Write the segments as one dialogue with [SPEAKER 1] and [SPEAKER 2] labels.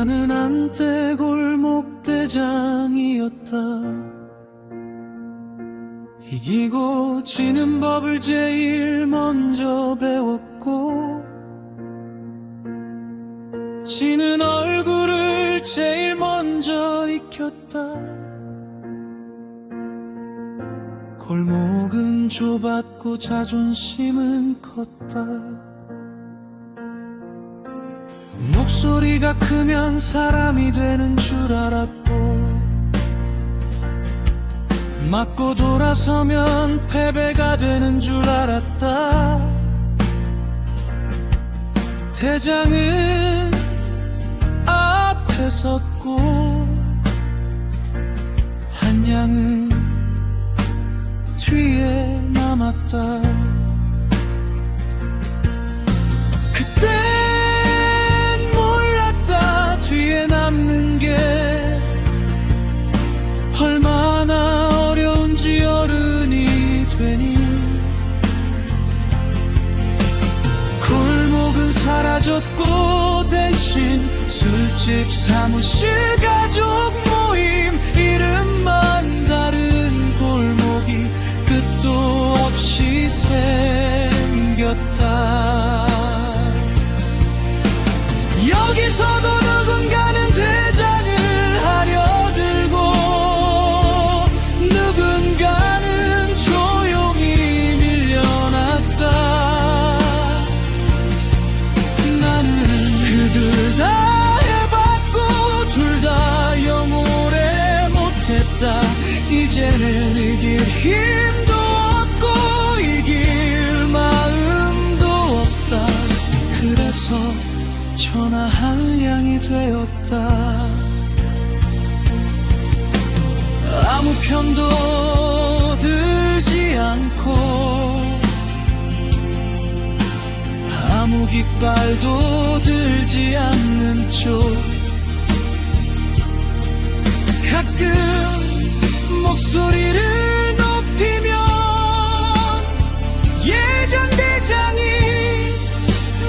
[SPEAKER 1] 나는 한때 골목대장이었다. 이기고 지는 법을 제일 먼저 배웠고 지는 얼굴을 제일 먼저 익혔다. 골목은 좁았고 자존심은 컸다 목소리가 크면 사람이 되는 줄 알았고 맞고 돌아서면 패배가 되는 줄 알았다. 대장은 앞에 섰고 한양은 뒤에 남았다 사라졌고 대신 술집 사무실 못했다 이제는 이길 힘도 없고 이길 마음도 없다. 그래서 전화 한량이 되었다. 아무 편도 들지 않고 아무 깃발도 들지 않는 쪽 목소리를 높이면 예전 대장이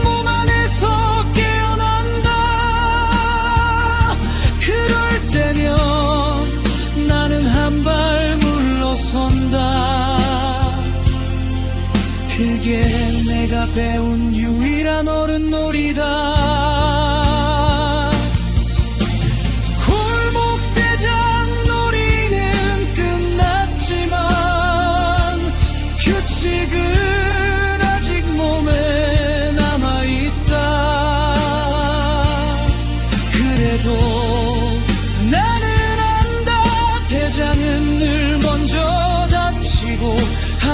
[SPEAKER 1] 몸 안에서 깨어난다. 그럴 때면 나는 한 발 물러선다. 그게 내가 배운 유일한 어른 놀이다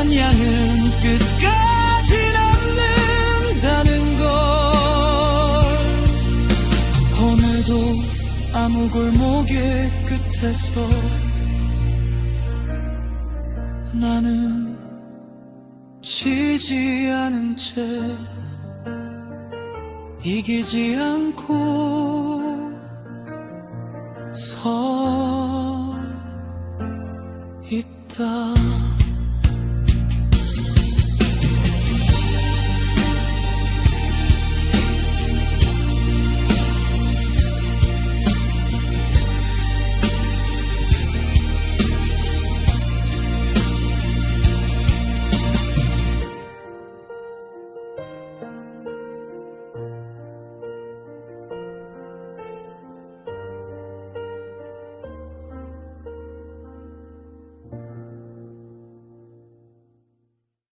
[SPEAKER 1] 한양은 끝까지 남는다는 걸 오늘도 아무 골목의 끝에서 나는 지지 않은 채 이기지 않고 서 있다.